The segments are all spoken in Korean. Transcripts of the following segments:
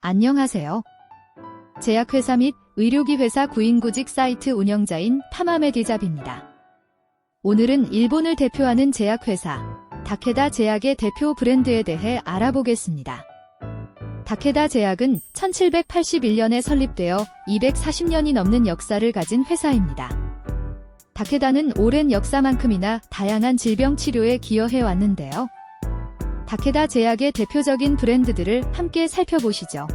안녕하세요. 제약회사 및 의료기 회사 구인구직 사이트 운영자인 타마메 디잡입니다. 오늘은 일본을 대표하는 제약회사 다케다 제약의 대표 브랜드에 대해 알아보겠습니다. 다케다 제약은 1781년에 설립되어 240년이 넘는 역사를 가진 회사입니다. 다케다는 오랜 역사만큼이나 다양한 질병 치료에 기여해 왔는데요. 다케다 제약의 대표적인 브랜드들을 함께 살펴보시죠.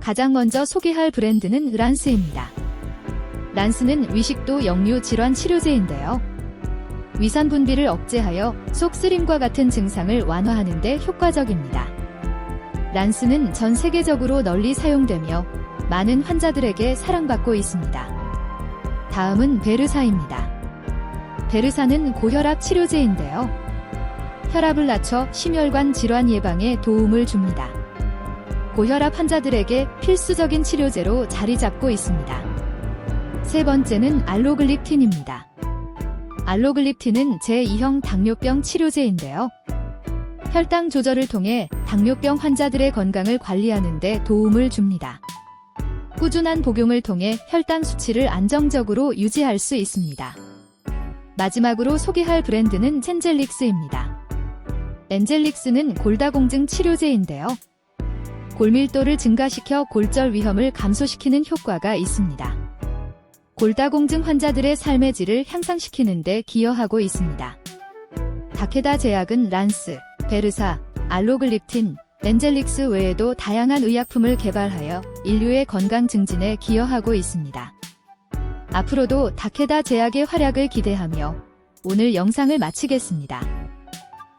가장 먼저 소개할 브랜드는 란스입니다. 란스는 위식도 역류 질환 치료제인데요. 위산 분비를 억제하여 속 쓰림과 같은 증상을 완화하는 데 효과적입니다. 란스는 전 세계적으로 널리 사용되며 많은 환자들에게 사랑받고 있습니다. 다음은 베르사입니다. 베르사는 고혈압 치료제인데요. 혈압을 낮춰 심혈관 질환 예방에 도움을 줍니다. 고혈압 환자들에게 필수적인 치료제로 자리 잡고 있습니다. 세 번째는 알로글립틴입니다. 알로글립틴은 제2형 당뇨병 치료제인데요. 혈당 조절을 통해 당뇨병 환자들의 건강을 관리하는 데 도움을 줍니다. 꾸준한 복용을 통해 혈당 수치를 안정적으로 유지할 수 있습니다. 마지막으로 소개할 브랜드는 첸젤릭스입니다. 엔젤릭스는 골다공증 치료제인데요. 골밀도를 증가시켜 골절 위험을 감소시키는 효과가 있습니다. 골다공증 환자들의 삶의 질을 향상시키는 데 기여하고 있습니다. 다케다 제약은 란스, 베르사, 알로글립틴, 엔젤릭스 외에도 다양한 의약품을 개발하여 인류의 건강 증진에 기여하고 있습니다. 앞으로도 다케다 제약의 활약을 기대하며 오늘 영상을 마치겠습니다.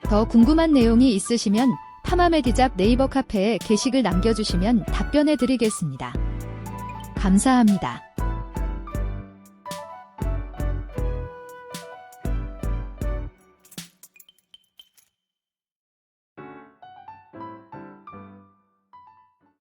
더 궁금한 내용이 있으시면 파마메디잡 네이버 카페에 게시글 남겨주시면 답변해 드리겠습니다. 감사합니다.